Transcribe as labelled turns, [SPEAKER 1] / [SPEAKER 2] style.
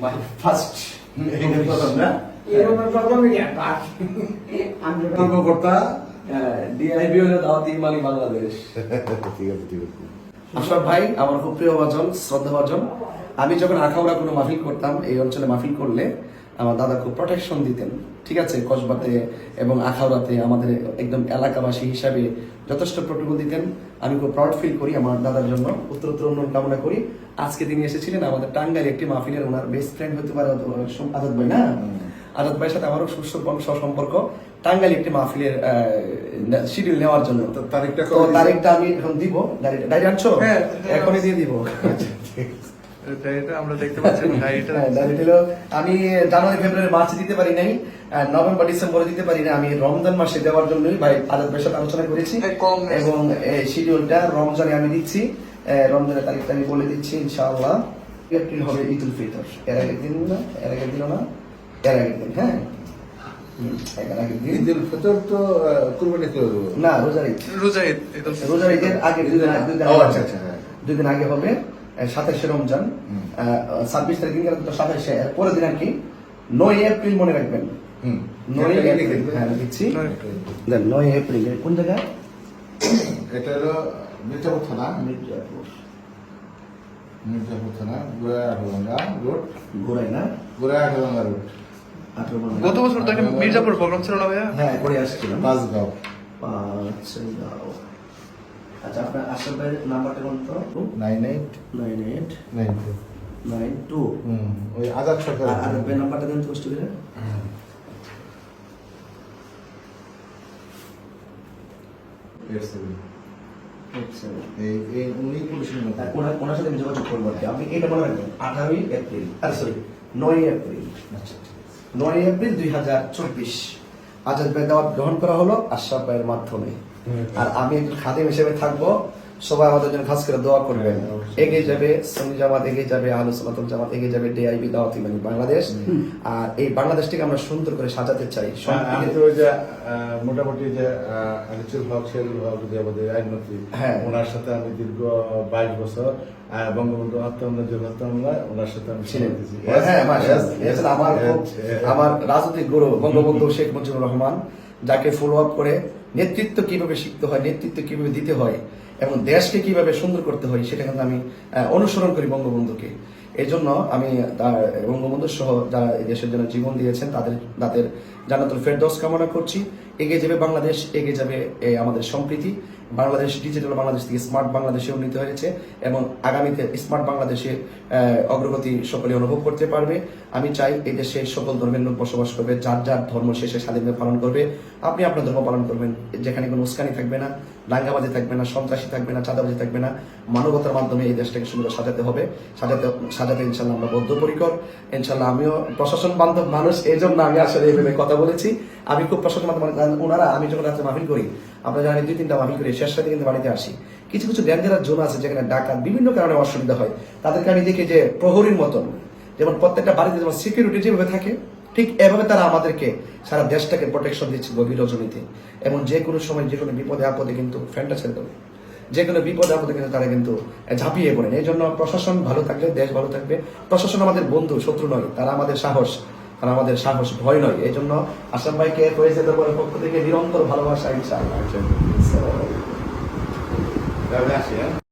[SPEAKER 1] My first এখানে প্রথম না
[SPEAKER 2] এরকম প্রথমে কি পাস আমি
[SPEAKER 3] কর্মকর্তা
[SPEAKER 1] ডিআইবি হলো দাওয়াতি ইমানি বাংলাদেশ।
[SPEAKER 3] ঠিক আছে ঠিক আছে।
[SPEAKER 1] আশরাফ ভাই আমার খুব প্রিয় ভাজন শ্রদ্ধা ভাজন। আমি যখন আখাউড়া কোনো মাহফিল করতাম এই অঞ্চলে মাহফিল করলে আমার দাদা খুব প্রোটেকশন দিতেন ঠিক আছে? কসবাতে এবং আখাউড়াতে আমাদের একদম এলাকাবাসী হিসাবে যথেষ্ট প্রোটোকল দিতেন। আমি খুব প্রাউড ফিল করি আমার দাদার জন্য। উত্তর উত্তর উন্নয়ন কামনা করি। আজকে তিনি এসেছিলেন আমাদের টাঙ্গাইলে একটি মাহফিলের ওনার বেস্ট ফ্রেন্ড হতে পারে আজাদ ভাই না? আজাদ ভাইয়ের সাথে আমারও সুসম্পর্ক। সম্পর্ক টাঙ্গাইলে একটি মাহফিলের শিডিউল নেওয়ার জন্য।
[SPEAKER 3] তারিখটা
[SPEAKER 1] আমি এখন দিব। ডায়েরি আনছো?
[SPEAKER 4] হ্যাঁ।
[SPEAKER 1] এখনই দিয়ে দিব।
[SPEAKER 4] ডায়েরিটা আমরা দেখতে পাচ্ছি না, ডায়েরিটা
[SPEAKER 1] হ্যাঁ, ডায়েরি হলো আমি জানুয়ারি ফেব্রুয়ারি মার্চে দিতে পারি নাই নভেম্বর ডিসেম্বরে দিতে পারি না আমি রমজান মাসে দেওয়ার জন্যই ভাই আজাদ ভাইয়ের সাথে আলোচনা করেছি
[SPEAKER 4] হ্যাঁ, কম
[SPEAKER 1] এবং শিডিউলটা রমজানে আমি দিচ্ছি রমজানের তারিখটা আমি বলে দিচ্ছি ইনশাআল্লাহ। এপ্রিল হবে ঈদ উল ফিতর এর আগের দিন না এর আগের দিন না এর আগের দিন হ্যাঁ। হুম, এর আগের দিন।
[SPEAKER 3] তো আহ, কুরবানি করে দেবো।
[SPEAKER 1] না রোজার ঈদ। রোজার ঈদের আগে। দুই দিন দুই দিন আগে
[SPEAKER 3] আচ্ছা,
[SPEAKER 1] হবে। সাতাশে রমজান ছাব্বিশ তারিখ দিন তো সাতাশে পরের দিন আর কি? নয় এপ্রিল মনে রাখবেন। নয় এপ্রিল হ্যাঁ দিচ্ছি
[SPEAKER 4] নয়
[SPEAKER 1] এপ্রিল। কোন জায়গায়?
[SPEAKER 3] এটা হলো মির্জাপুর থানা।
[SPEAKER 1] মির্জাপুর।
[SPEAKER 3] মির্জাপুর থানা গোয়া আঠগঙ্গা রোড।
[SPEAKER 1] ঘোরাই না?
[SPEAKER 3] গোয়া আঠগঙ্গা রোড।
[SPEAKER 4] গত বছর তো মির্জাপুর প্রোগ্রাম ছিল না ভাইয়া?
[SPEAKER 1] হ্যাঁ করে আসছিলাম
[SPEAKER 3] পাঁচগাঁও।
[SPEAKER 1] পাঁচ গাঁও আচ্ছা আপনার আশার ভাইয়ের নাম্বারটা কোন তো।
[SPEAKER 3] Nine eight
[SPEAKER 1] nine eight
[SPEAKER 3] nine two.
[SPEAKER 1] Nine two.
[SPEAKER 3] হুম ওই আজাদ সরকার
[SPEAKER 1] আর নাম্বারটা। দেন তো কষ্ট করে। আচ্ছা ওনার সাথে যোগাযোগ করব আর কি। আপনি এটা মনে রাখবেন। আঠারোই এপ্রিল আর সরি নয় এপ্রিল।
[SPEAKER 3] আচ্ছা
[SPEAKER 1] নয় এপ্রিল দুই হাজার চব্বিশ। আজাদ ভাই দাওয়াত গ্রহণ করা হলো আশরাফ ভাইয়ের মাধ্যমে। আর আমি একজন খাদিম হিসেবে থাকব সবাই আমাদের জন্য খাস করে দোয়া করবেন। এগিয়ে যাবে সন্নি জামাত এগিয়ে যাবে আলু সালাতুল জামাত এগিয়ে যাবে ডিআইবি দাওয়াত ইমানি বাংলাদেশ। আর এই বাংলাদেশটিকে আমরা সুন্দর করে সাজাতে চাই।
[SPEAKER 3] আমি তো যে মোটামুটি যে আনিসুল হক শেরুল হক যে আমাদের আইনমন্ত্রী
[SPEAKER 1] হ্যাঁ।
[SPEAKER 3] ওনার সাথে আমি দীর্ঘ বাইশ বছর বঙ্গবন্ধু হত্যামূলক যে হত্যামূলক ওনার সাথে আমি।
[SPEAKER 1] হ্যাঁ আমার. আমার রাজনৈতিক গুরু বঙ্গবন্ধু শেখ মুজিবুর রহমান। যাকে ফলো আপ করে নেতৃত্ব কীভাবে শিখতে হয়, নেতৃত্ব কীভাবে দিতে হয় এবং দেশকে কীভাবে সুন্দর করতে হয়, সেটা কিন্তু আমি অনুসরণ করি বঙ্গবন্ধুকে। এই জন্য আমি বঙ্গবন্ধু সহ যারা এই দেশের জন্য জীবন দিয়েছেন, তাদের তাদের জানাতুল ফেরদৌস কামনা করছি। এগিয়ে যাবে বাংলাদেশ, এগিয়ে যাবে আমাদের সম্প্রীতি। বাংলাদেশ ডিজিটাল বাংলাদেশ থেকে স্মার্ট বাংলাদেশে উন্নীত হয়েছে এবং আগামীতে স্মার্ট বাংলাদেশে অগ্রগতি সকলে অনুভব করতে পারবে। আমি চাই এই দেশে সকল ধর্মের লোক বসবাস করবে, যার যার ধর্ম শেষে স্বাধীনভাবে পালন করবে। আপনি আপনার ধর্ম পালন করবেন, যেখানে কোনো উস্কানি থাকবে না দাঙ্গাবাজি থাকবে না, সন্ত্রাসী থাকবে না, চাঁদাবাজি থাকবে না। মানবতার মাধ্যমে এই দেশটাকে সুন্দর সাজাতে হবে। সাজাতে সাজাতে ইনশাল্লাহ আমরা বদ্ধপরিকর। ইনশাল্লাহ আমিও প্রশাসন বান্ধব মানুষ এই জন্য আমি আসলে এইভাবে কথা বলেছি। আমি খুব প্রশাসন বান্ধব ওনারা আমি যখন রাত্রে মাহফিল করি, আপনারা জানেন দুই তিনটা মাহফিল করি শেষ কিন্তু বাড়িতে আসি। কিছু কিছু ডেঞ্জারাস জোন আছে যেখানে ডাকাত বিভিন্ন কারণে অসুবিধা হয়। তাদেরকে আমি দেখি যে প্রহরীর মতন। যেমন প্রত্যেকটা বাড়িতে যেমন সিকিউরিটি যেভাবে থাকে, ঠিক এভাবে তারা আমাদেরকে সারা দেশটাকে প্রোটেকশন দিচ্ছে গভীর রজনীতে এবং যে কোনো সময় যে কোনো বিপদে আপদে কিন্তু ফ্যানটা ছেড়ে দেবে। যে কোনো বিপদে আপদে কিন্তু তারা কিন্তু ঝাঁপিয়ে পড়েন এই জন্য প্রশাসন ভালো থাকলে দেশ ভালো থাকবে। প্রশাসন আমাদের বন্ধু, শত্রু নয়, তারা আমাদের সাহস। তারা আমাদের সাহস, ভয় নয়। এই জন্য আসাম ভাইকে হয়েছে তোমার পক্ষ থেকে নিরন্তর ভালোবাসা, ইনশাআল্লাহ।
[SPEAKER 3] তাহলে আসি হ্যাঁ